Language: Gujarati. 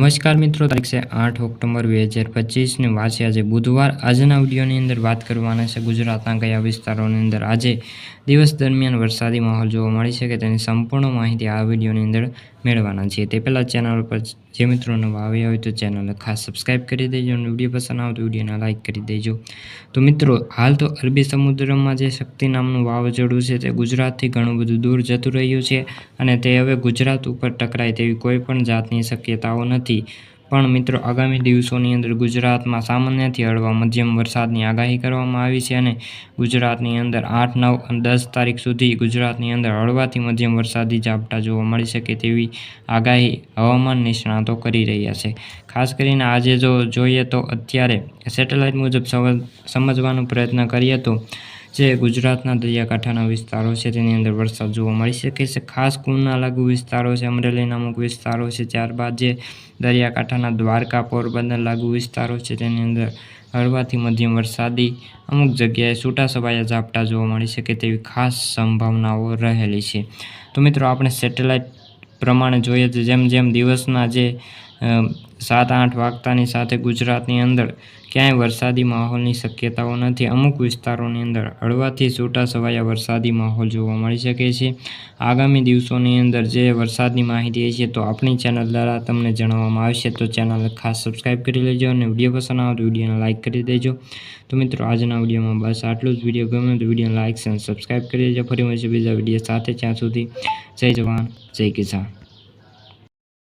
નમસ્કાર મિત્રો, તારીખ છે આઠ ઓક્ટોબર બે હજાર પચીસની વાત છે આજે બુધવાર. આજના વિડીયોની અંદર વાત કરવાના છે ગુજરાતના કયા વિસ્તારોની અંદર આજે દિવસ દરમિયાન વરસાદી માહોલ જોવા મળી શકે તેની સંપૂર્ણ માહિતી આ વિડીયોની અંદર મેળવવાના છીએ. તે પહેલાં ચેનલ પર જે મિત્રો નવા આવ્યા હોય તો ચેનલને ખાસ સબસ્ક્રાઇબ કરી દેજો અને વીડિયો પસંદ આવે તો વિડીયોને લાઇક કરી દેજો. તો મિત્રો, હાલ તો અરબી સમુદ્રમાં જે શક્તિ નામનું વાવાઝોડું છે તે ગુજરાતથી ઘણું બધું દૂર જતું રહ્યું છે અને તે હવે ગુજરાત ઉપર ટકરાય તેવી કોઈ પણ જાતની શક્યતાઓ નથી. પણ મિત્રો, આગામી દિવસોની અંદર ગુજરાતમાં સામાન્યથી હળવા મધ્યમ વરસાદની આગાહી કરવામાં આવી છે અને ગુજરાતની અંદર આઠ, નવ અને દસ તારીખ સુધી ગુજરાતની અંદર હળવાથી મધ્યમ વરસાદી ઝાપટા જોવા મળી શકે તેવી આગાહી હવામાન નિષ્ણાતો કરી રહ્યા છે. ખાસ કરીને આજે જો જોઈએ તો અત્યારે સેટેલાઇટ મુજબ સમ- સમજવાનો પ્રયત્ન કરીએ તો જે ગુજરાતના દરિયાકાંઠાના વિસ્તારો છે, તેની અંદર વરસાદ જોવા મળી શકે છે. ખાસ કુંડના લાગુ વિસ્તારો છે, અમરેલીના અમુક વિસ્તારો છે, ત્યારબાદ જે દરિયાકાંઠાના દ્વારકા, પોરબંદર લાગુ વિસ્તારો છે, તેની અંદર હળવાથી મધ્યમ વરસાદી અમુક જગ્યાએ છૂટાછવાયા ઝાપટા જોવા મળી શકે તેવી ખાસ સંભાવનાઓ રહેલી છે. તો મિત્રો, આપણે સેટેલાઇટ પ્રમાણે જોઈએ તો જેમ જેમ દિવસના જે સાત આઠ વાગતાની સાથે ગુજરાતની અંદર ક્યાંય વરસાદી માહોલની શક્યતાઓ નથી. અમુક વિસ્તારોની અંદર હળવાથી છૂટા છવાયા વરસાદી માહોલ જોવા મળી શકે છે. આગામી દિવસોની અંદર જે વરસાદની માહિતી છે તો આપણી ચેનલ દ્વારા તમને જણાવવામાં આવશે. તો ચેનલ ખાસ સબસ્ક્રાઈબ કરી લેજો અને વીડિયો પસંદ આવે તો વિડીયોને લાઇક કરી દેજો. તો મિત્રો, આજના વિડીયોમાં બસ આટલું જ. વીડિયો ગમે તો વિડીયોને લાઇક અને સબસ્ક્રાઈબ કરી દેજો. ફરી મળશે બીજા વીડિયો સાથે. ત્યાં સુધી જય જવાન, જય કિસાન.